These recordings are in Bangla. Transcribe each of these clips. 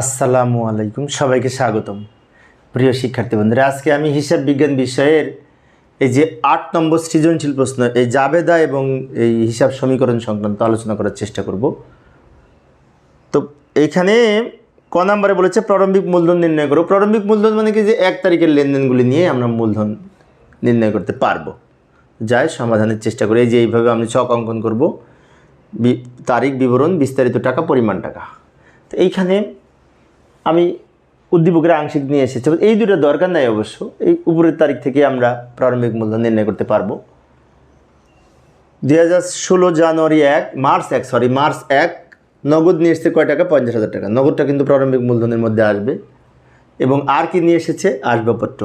আসসালামু আলাইকুম, সবাইকে স্বাগতম। প্রিয় শিক্ষার্থী বন্ধুরা, আজকে আমি হিসাব বিজ্ঞান বিষয়ের এই যে আট নম্বর সৃজনশীল প্রশ্ন, এই জাবেদা এবং এই হিসাব সমীকরণ সংক্রান্ত আলোচনা করার চেষ্টা করব। তো এইখানে ক নম্বরে বলেছে, প্রারম্ভিক মূলধন নির্ণয় করো। প্রারম্ভিক মূলধন মানে কি? যে এক তারিখের লেনদেনগুলি নিয়ে আমরা মূলধন নির্ণয় করতে পারব। যাই, সমাধানের চেষ্টা করি। এই যে এইভাবে আমি ছক অঙ্কন করব। তারিখ, বিবরণ, বিস্তারিত টাকা, পরিমাণ টাকা। তো এইখানে আমি উদ্দীপকের আংশিক নিয়ে এসেছি। এই দুটো দরকার নাই অবশ্য। এই উপরের তারিখ থেকে আমরা প্রারম্ভিক মূলধন নির্ণয় করতে পারব। দুই হাজার ষোলো জানুয়ারি এক, মার্চ এক সরি মার্চ এক, নগদ নিয়ে এসেছে কয় টাকা? পঞ্চাশ হাজার টাকা। নগদটা কিন্তু প্রারম্ভিক মূলধনের মধ্যে আসবে। এবং আর কি নিয়ে এসেছে? আসবাবপত্র,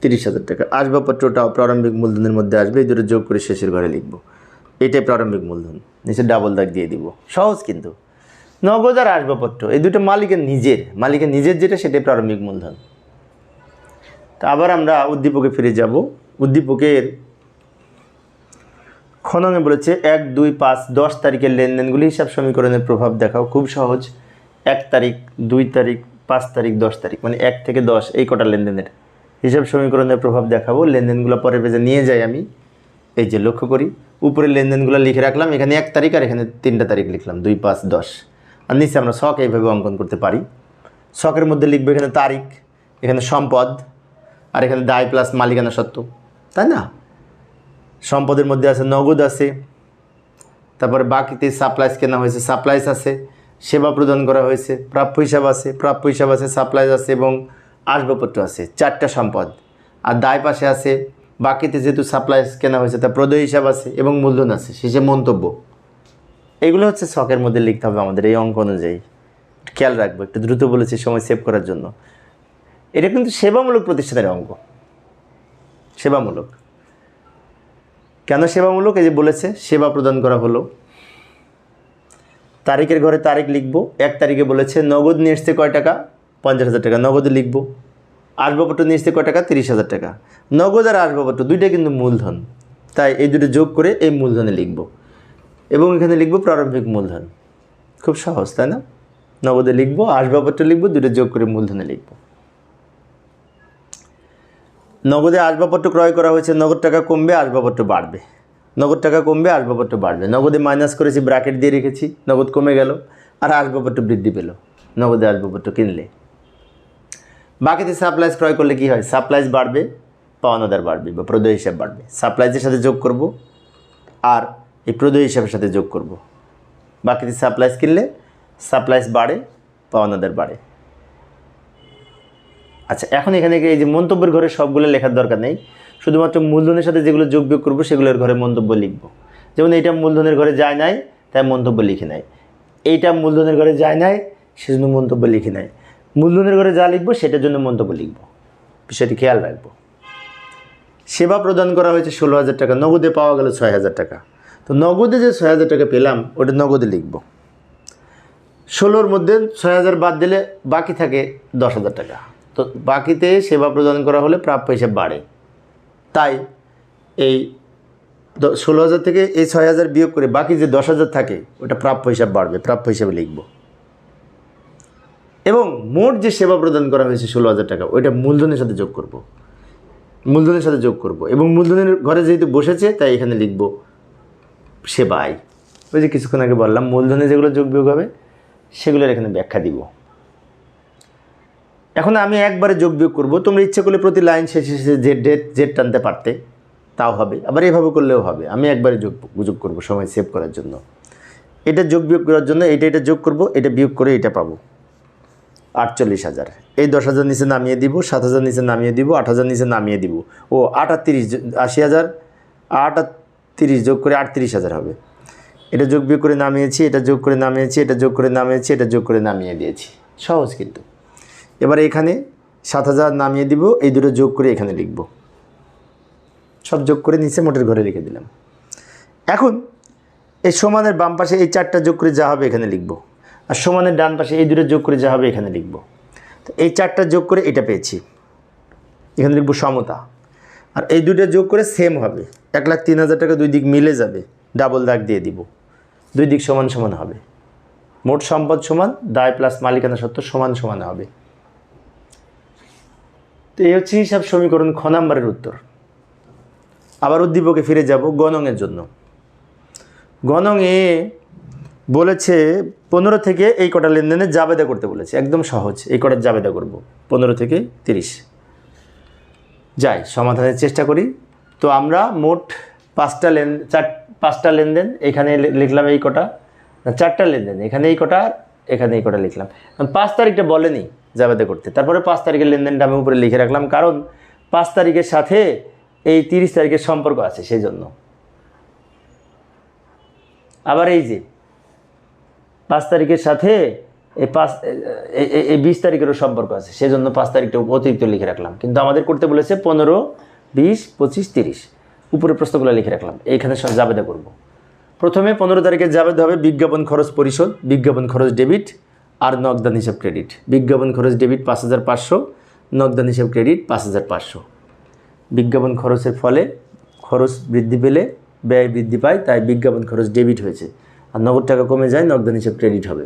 তিরিশ হাজার টাকা। আসবাবপত্রটাও প্রারম্ভিক মূলধনের মধ্যে আসবে। এই দুটো যোগ করে শেষের ঘরে লিখব। এটাই প্রারম্ভিক মূলধন। নিচে ডাবল দাগ দিয়ে দিব। সহজ কিন্তু। নগদ আর আসবাবপত্র, এই দুটো মালিকের নিজের মালিকের নিজের যেটা সেটাই প্রারম্ভিক মূলধন। তা আবার আমরা উদ্দীপকে ফিরে যাব। উদ্দীপকের খননে বলেছে, এক, দুই, পাঁচ, দশ তারিখের লেনদেনগুলি হিসাব সমীকরণের প্রভাব দেখাও খুব সহজ। এক তারিখ, দুই তারিখ, পাঁচ তারিখ, দশ তারিখ মানে এক থেকে দশ, এই কটা লেনদেনের হিসাব সমীকরণের প্রভাব দেখাবো। লেনদেনগুলো পরের পেজে নিয়ে যাই আমি। এই যে লক্ষ্য করি উপরে লেনদেনগুলো লিখে রাখলাম, এখানে এক তারিখ আর এখানে তিনটা তারিখ লিখলাম, দুই, পাঁচ, দশ। আর নিচে আমরা শখ এইভাবে অঙ্কন করতে পারি। শখের মধ্যে লিখব এখানে তারিখ, এখানে সম্পদ, আর এখানে দায় প্লাস মালিকানা সত্ত্ব, তাই না? সম্পদের মধ্যে আছে নগদ আছে, তারপরে বাকিতে সাপ্লাইস কেনা হয়েছে সাপ্লাইস আছে, সেবা প্রদান করা হয়েছে, প্রাপ্য হিসাব আছে, প্রাপ্য হিসাব আছে সাপ্লাইস আছে এবং আসবাবপত্র আছে, চারটা সম্পদ। আর দায় পাশে আছে, বাকিতে যেহেতু সাপ্লাইস কেনা হয়েছে তা প্রদয় হিসাব আছে এবং মূলধন আছে, শেষে মন্তব্য। এগুলো হচ্ছে শখের মধ্যে লিখতে হবে আমাদের এই অঙ্ক অনুযায়ী। খেয়াল রাখব, একটু দ্রুত বলেছি, সময় সেভ করার জন্য। এটা কিন্তু সেবামূলক প্রতিষ্ঠানের অঙ্ক। সেবামূলক। কেন সেবামূলক? এই যে বলেছে, সেবা প্রদান করা হলো। তারিখের ঘরে তারিখ লিখব। এক তারিখে বলেছে, নগদ নিয়ে এসছে কয় টাকা? পঞ্চাশ হাজার টাকা। নগদে লিখব। আসবাবপত্র নিয়ে এসছে কয় টাকা? তিরিশ হাজার টাকা। নগদ আর আসবাবপত্র দুইটা কিন্তু মূলধন। তাই এই দুটো যোগ করে এই মূলধনে লিখব। এবং এখানে লিখব প্রারম্ভিক মূলধন। খুব সহজ, তাই না? নগদে লিখব, আসবাবপত্র লিখব, দুটো যোগ করে মূলধনে লিখব। নগদে আসবাবপত্র ক্রয় করা হয়েছে, নগদ টাকা কমবে, আসবাবপত্র বাড়বে। নগদ টাকা কমবে, আসবাবপত্র বাড়বে। নগদে মাইনাস করেছি ব্র্যাকেট দিয়ে রেখেছি, নগদ কমে গেল, আর আসবাবপত্র বৃদ্ধি পেল। নগদে আসবাবপত্র কিনলে। বাকিতে সাপ্লাইজ ক্রয় করলে কি হয়? সাপ্লাইজ বাড়বে, পাওনাদার বাড়বে বা প্রদয় হিসাব বাড়বে। সাপ্লাইজের সাথে যোগ করব, আর এই প্রদয় হিসাবের সাথে যোগ করব। বাকিতে সাপ্লাইস কিনলে সাপ্লাইস বাড়ে, পাওনাদার বাড়ে। আচ্ছা এখন এখানে এই যে মন্তব্যের ঘরে সবগুলো লেখার দরকার নেই। শুধুমাত্র মূলধনের সাথে যেগুলো যোগ বিয়োগ করব, সেগুলোর ঘরে মন্তব্য লিখব। যেমন এইটা মূলধনের ঘরে যায় নাই, তাই মন্তব্য লিখে নেয় এইটা মূলধনের ঘরে যায় নাই, সেজন্য মন্তব্য লিখে নেয় মূলধনের ঘরে যা লিখব, সেটার জন্য মন্তব্য লিখব। বিষয়টি খেয়াল রাখব। সেবা প্রদান করা হয়েছে ষোলো হাজার টাকা, নগদে পাওয়া গেল ছয় হাজার টাকা। তো নগদে যে ছয় হাজার টাকা পেলাম, ওটা নগদে লিখব। ষোলোর মধ্যে ছয় হাজার বাদ দিলে বাকি থাকে দশ হাজার টাকা। তো বাকিতে সেবা প্রদান করা হলে প্রাপ্য হিসাব বাড়ে। তাই এই ষোলো হাজার থেকে এই ছয় হাজার বিয়োগ করে বাকি যে দশ হাজার থাকে, ওটা প্রাপ্য হিসাব বাড়বে, প্রাপ্য হিসাবে লিখব। এবং মোট যে সেবা প্রদান করা হয়েছে ষোলো হাজার টাকা, ওইটা মূলধনের সাথে যোগ করব। মূলধনের সাথে যোগ করব। এবং মূলধনের ঘরে যেহেতু বসেছে, তাই এখানে লিখব সেবায় ওই যে কিছুক্ষণ আগে বললাম, মূলধনে যেগুলো যোগ বিয়োগ হবে, সেগুলোর এখানে ব্যাখ্যা দিব। এখন আমি একবারে যোগ বিয়োগ করব। তোমরা ইচ্ছে করলে প্রতি লাইন শেষে শেষে জেড ডেট জেড টানতে পারতে। তাও হবে, আবার এভাবে করলেও হবে। আমি একবারে যোগ যোগ করব সময় সেভ করার জন্য। এটা যোগ বিয়োগ করার জন্য, এটা এটা যোগ করব, এটা বিয়োগ করে এটা পাবো। আটচল্লিশ হাজার। এই দশ হাজার নিচে নামিয়ে দিব, সাত হাজার নিচে নামিয়ে দিব, আট হাজার নিচে নামিয়ে দিব। ও আট আর আশি হাজার, আট আর তিরিশ যোগ করে আটত্রিশ হাজার হবে। এটা যোগ বিয়োগ করে নামিয়েছি, এটা যোগ করে নামিয়েছি, এটা যোগ করে নামিয়েছি, এটা যোগ করে নামিয়ে দিয়েছি। সহজ কিন্তু। এবার এখানে সাত হাজার নামিয়ে দিব, এই দুটো যোগ করে এখানে লিখব। সব যোগ করে নিচে মোটের ঘরে রেখে দিলাম। এখন এই সমানের বাম পাশে এই চারটা যোগ করে যা হবে এখানে লিখব। আর সমানের ডান পাশে এই দুটো যোগ করে যা হবে এখানে লিখব। তো এই চারটা যোগ করে এটা পেয়েছি। এখানে লিখব সমতা। আর এই দুটো যোগ করে সেম হবে। এক লাখ তিন হাজার টাকা দুই দিক মিলে যাবে ডাবল দাগ দিয়ে দিব। দুই দিক সমান সমান হবে। মোট সম্পদ সমান, দায় প্লাস মালিকানা সত্ত্ব সমান সমান হবে। তো এই হচ্ছে হিসাব সমীকরণ খ নাম্বারের উত্তর। আবার উদ্দীপকে ফিরে যাব গণংয়ের জন্য। গণংয়ে বলেছে, পনেরো থেকে এই কটা লেনদেনে জাবেদা করতে বলেছে। একদম সহজ, এই কটার জাবেদা করব। পনেরো থেকে তিরিশ। যাই, সমাধানের চেষ্টা করি। তো আমরা মোট পাঁচটা লেন, চার, পাঁচটা লেনদেন, এখানে লিখলাম এই কটা। চারটা লেনদেন, এখানে এই কটা, এখানে এই কটা লিখলাম। পাঁচ তারিখটা বলেনি জাবেদা করতে। তারপরে পাঁচ তারিখের লেনদেনটা আমি উপরে লিখে রাখলাম, কারণ পাঁচ তারিখের সাথে এই তিরিশ তারিখের সম্পর্ক আছে সেই জন্য আবার এই যে, পাঁচ তারিখের সাথে এই পাঁচ, এই বিশ তারিখেরও সম্পর্ক আছে, সেজন্য পাঁচ তারিখটা অতিরিক্ত লিখে রাখলাম। কিন্তু আমাদের করতে বলেছে পনেরো, বিশ, পঁচিশ, তিরিশ। উপরে প্রশ্নগুলো লিখে রাখলাম, এইখানে সব জাবেদা করব। প্রথমে পনেরো তারিখে জাবেদা হবে বিজ্ঞাপন খরচ পরিশোধ, বিজ্ঞাপন খরচ ডেবিট আর নগদান হিসাব ক্রেডিট। বিজ্ঞাপন খরচ ডেবিট পাঁচ হাজার পাঁচশো, নগদান হিসাব ক্রেডিট পাঁচ হাজার পাঁচশো। বিজ্ঞাপন খরচের ফলে খরচ বৃদ্ধি পেলে, ব্যয় বৃদ্ধি পায়, তাই বিজ্ঞাপন খরচ ডেবিট হয়েছে। আর নগদ টাকা কমে যায়, নগদান হিসাব ক্রেডিট হবে।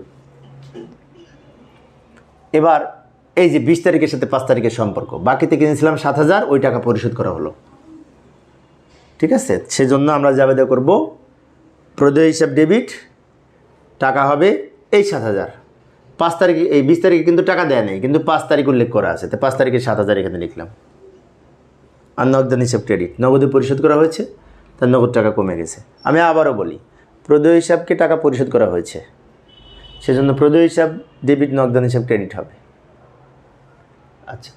এবার এই যে বিশ তারিখের সাথে পাঁচ তারিখের সম্পর্ক বাকিতে কিনেছিলাম সাত হাজার, ওই টাকা পরিশোধ করা হলো। ঠিক আছে? সেজন্য আমরা জাবেদা করব, প্রদেয় হিসাব ডেবিট টাকা হবে এই সাত হাজার। পাঁচ তারিখে, এই বিশ তারিখে কিন্তু টাকা দেয় নেই, কিন্তু পাঁচ তারিখ উল্লেখ করা আছে, তো পাঁচ তারিখে সাত হাজার এখানে লিখলাম। আর নগদান হিসাব ক্রেডিট নগদে পরিশোধ করা হয়েছে, তার নগদ টাকা কমে গেছে। আমি আবারও বলি, প্রদেয় হিসাবকে টাকা পরিশোধ করা হয়েছে। সেজন্য প্রদেয় হিসাব ডেবিট নগদান হিসাব ক্রেডিট হবে। আচ্ছা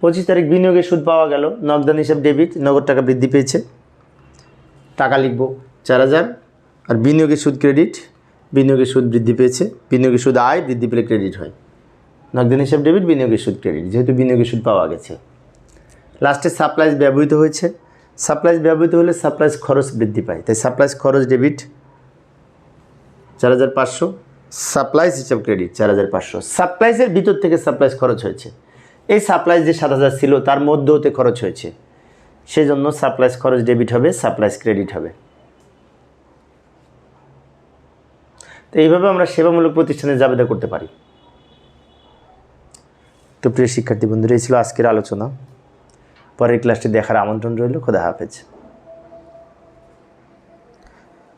পঁচিশ তারিখ বিনিয়োগের সুদ পাওয়া গেল। নগদান হিসাব ডেবিট নগদ টাকা বৃদ্ধি পেয়েছে। টাকা লিখব চার হাজার। আর বিনিয়োগের সুদ ক্রেডিট বিনিয়োগের সুদ বৃদ্ধি পেয়েছে। বিনিয়োগের সুদ আয়, বৃদ্ধি পেলে ক্রেডিট হয়। নগদান হিসাব ডেবিট বিনিয়োগের সুদ ক্রেডিট যেহেতু বিনিয়োগের সুদ পাওয়া গেছে। লাস্টে সাপ্লাইজ ব্যবহৃত হয়েছে। সাপ্লাইজ ব্যবহৃত হলে সাপ্লাইজ খরচ বৃদ্ধি পায়। তাই সাপ্লাইজ খরচ ডেবিট চার হাজার পাঁচশো। সাপ্লাইজ হিসাব ক্রেডিট চার হাজার পাঁচশো। সাপ্লাইজের ভিতর থেকে সাপ্লাইজ খরচ হয়েছে। এই সাপ্লাইজ যে সাত হাজার ছিল, তার মধ্য হতে খরচ হয়েছে। সেজন্য সাপ্লাইজ খরচ ডেবিট হবে সাপ্লাইজ ক্রেডিট হবে। তো এইভাবে আমরা সেবামূলক প্রতিষ্ঠানে জাবেদা করতে পারি। তো প্রিয় শিক্ষার্থী বন্ধুরা, এই ছিল আজকের আলোচনা। পরের ক্লাসটি দেখার আমন্ত্রণ রইল। খোদা হাফেজ।